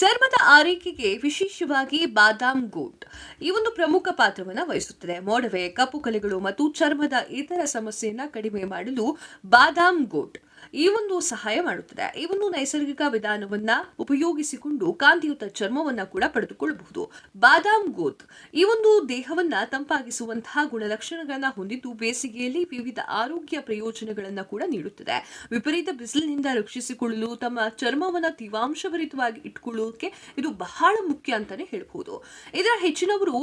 ಚರ್ಮದ ಆರೈಕೆಗೆ ವಿಶೇಷವಾಗಿ ಬಾದಾಮ್ ಗೋಟ್ ಈ ಒಂದು ಪ್ರಮುಖ ಪಾತ್ರವನ್ನು ವಹಿಸುತ್ತದೆ. ಮೋಡವೆ, ಕಪ್ಪು ಕಲೆಗಳು ಮತ್ತು ಚರ್ಮದ ಇತರ ಸಮಸ್ಯೆಯನ್ನ ಕಡಿಮೆ ಮಾಡಲು ಬಾದಾಮ್ ಗೋಟ್ ಈ ಒಂದು ಸಹಾಯ ಮಾಡುತ್ತದೆ. ಈ ಒಂದು ನೈಸರ್ಗಿಕ ವಿಧಾನವನ್ನ ಉಪಯೋಗಿಸಿಕೊಂಡು ಕಾಂತಿಯುತ ಚರ್ಮವನ್ನ ಕೂಡ ಪಡೆದುಕೊಳ್ಳಬಹುದು. ಬಾದಾಮ್ ಗೋತ್ ಈ ಒಂದು ದೇಹವನ್ನ ತಂಪಾಗಿಸುವಂತಹ ಗುಣಲಕ್ಷಣಗಳನ್ನ ಹೊಂದಿದ್ದು ಬೇಸಿಗೆಯಲ್ಲಿ ವಿವಿಧ ಆರೋಗ್ಯ ಪ್ರಯೋಜನಗಳನ್ನ ಕೂಡ ನೀಡುತ್ತದೆ. ವಿಪರೀತ ಬಿಸಿಲಿನಿಂದ ರಕ್ಷಿಸಿಕೊಳ್ಳಲು ತಮ್ಮ ಚರ್ಮವನ್ನ ತೇವಾಂಶಭರಿತವಾಗಿ ಇಟ್ಕೊಳ್ಳೋಕೆ ಇದು ಬಹಳ ಮುಖ್ಯ ಅಂತಾನೆ ಹೇಳ್ಬೋದು. ಇದರ ಹೆಚ್ಚಿನವರು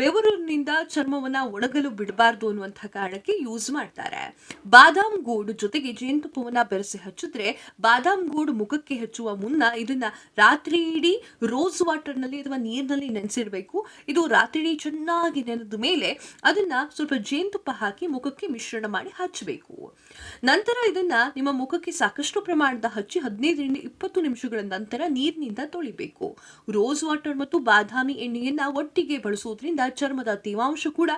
ಬೆವರಿನಿಂದ ಚರ್ಮವನ್ನ ಒಣಗಲು ಬಿಡಬಾರ್ದು ಅನ್ನುವಂತಹ ಕಾರಣಕ್ಕೆ ಯೂಸ್ ಮಾಡ್ತಾರೆ. ಬಾದಾಮ್ ಗೋಡು ಜೊತೆಗೆ ಜೇನುತುಪ್ಪವನ್ನು ಬೆರೆಸಿ ಹಚ್ಚಿದ್ರೆ ಬಾದಾಮ್ ಗೋಡು ಮುಖಕ್ಕೆ ಹಚ್ಚುವ ಮುನ್ನ ಇದನ್ನ ರಾತ್ರಿ ಇಡೀ ರೋಸ್ ವಾಟರ್ನಲ್ಲಿ ಅಥವಾ ನೀರಿನಲ್ಲಿ ನೆನೆಸಿರ್ಬೇಕು. ಇದು ರಾತ್ರಿ ಇಡೀ ಚೆನ್ನಾಗಿ ನೆನೆದ ಮೇಲೆ ಅದನ್ನ ಸ್ವಲ್ಪ ಜೇನುತುಪ್ಪ ಹಾಕಿ ಮುಖಕ್ಕೆ ಮಿಶ್ರಣ ಮಾಡಿ ಹಚ್ಚಬೇಕು. ನಂತರ ಇದನ್ನ ನಿಮ್ಮ ಮುಖಕ್ಕೆ ಸಾಕಷ್ಟು ಪ್ರಮಾಣದ ಹಚ್ಚಿ ಹದಿನೈದರಿಂದ ಇಪ್ಪತ್ತು ನಿಮಿಷಗಳ ನಂತರ ನೀರಿನಿಂದ ತೊಳಿಬೇಕು. ರೋಸ್ ವಾಟರ್ ಮತ್ತು ಬಾದಾಮಿ ಎಣ್ಣೆಯನ್ನ ಒಟ್ಟಿಗೆ ಬಳಸೋದ್ರಿಂದ ಚರ್ಮದ ತೇವಾಂಶ ಕೂಡ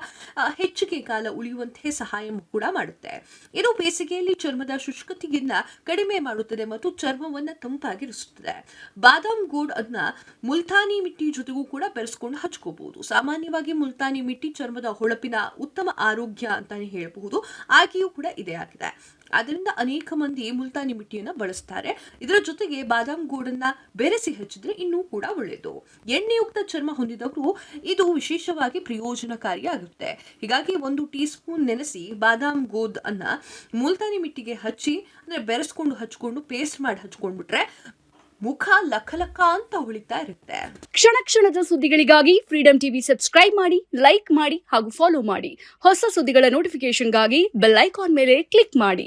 ಹೆಚ್ಚಿಗೆ ಕಾಲ ಉಳಿಯುವಂತೆ ಸಹಾಯ ಕೂಡ ಮಾಡುತ್ತೆ. ಇದು ಬೇಸಿಗೆಯಲ್ಲಿ ಚರ್ಮದ ಶುಷ್ಕತೆಯನ್ನ ಕಡಿಮೆ ಮಾಡುತ್ತದೆ ಮತ್ತು ಚರ್ಮವನ್ನ ತಂಪಾಗಿರಿಸುತ್ತದೆ. ಬಾದಾಮ್ ಗೋಡ್ ಅದನ್ನ ಮುಲ್ತಾನಿ ಮಿಟ್ಟಿ ಜೊತೆಗೂ ಕೂಡ ಬೆರೆಸ್ಕೊಂಡು ಹಚ್ಕೋಬಹುದು. ಸಾಮಾನ್ಯವಾಗಿ ಮುಲ್ತಾನಿ ಮಿಟ್ಟಿ ಚರ್ಮದ ಹೊಳಪಿನ ಉತ್ತಮ ಆರೋಗ್ಯ ಅಂತಾನೆ ಹೇಳಬಹುದು. ಆಗಿಯೂ ಕೂಡ ಇದೇ ಆಗಿದೆ. ಅದರಿಂದ ಅನೇಕ ಮಂದಿ ಮುಲ್ತಾನಿ ಮಿಟ್ಟಿಯನ್ನ ಬಳಸ್ತಾರೆ. ಇದರ ಜೊತೆಗೆ ಬಾದಾಮ್ ಗೋಡನ್ನ ಬೆರೆಸಿ ಹಚ್ಚಿದ್ರೆ ಇನ್ನೂ ಕೂಡ ಒಳ್ಳೆಯದು ಎಣ್ಣೆಯುಕ್ತ ಚರ್ಮ ಹೊಂದಿದವರು ಇದು ವಿಶೇಷವಾಗಿ ಪ್ರಯೋಜನಕಾರಿಯಾಗುತ್ತೆ. ಹೀಗಾಗಿ ಒಂದು ಟೀ ಸ್ಪೂನ್ ನೆನೆಸಿ ಬಾದಾಮ್ ಗೋದ್ ಅನ್ನ ಮುಲ್ತಾನಿ ಮಿಟ್ಟಿಗೆ ಹಚ್ಚಿ, ಅಂದ್ರೆ ಬೆರೆಸ್ಕೊಂಡು ಹಚ್ಕೊಂಡು, ಪೇಸ್ಟ್ ಮಾಡಿ ಹಚ್ಕೊಂಡ್ಬಿಟ್ರೆ ಮುಖ ಲಕ್ಕ ಲಕ್ಕ ಅಂತ ಹೊಳಿತಾ ಇರುತ್ತೆ. ಕ್ಷಣ ಕ್ಷಣದ ಸುದ್ದಿಗಳಿಗಾಗಿ ಫ್ರೀಡಂ ಟಿವಿ ಸಬ್ಸ್ಕ್ರೈಬ್ ಮಾಡಿ ಲೈಕ್ ಮಾಡಿ ಹಾಗೂ ಫಾಲೋ ಮಾಡಿ. ಹೊಸ ಸುದ್ದಿಗಳ ನೋಟಿಫಿಕೇಶನ್ಗಾಗಿ ಬೆಲ್ ಐಕಾನ್ ಮೇಲೆ ಕ್ಲಿಕ್ ಮಾಡಿ.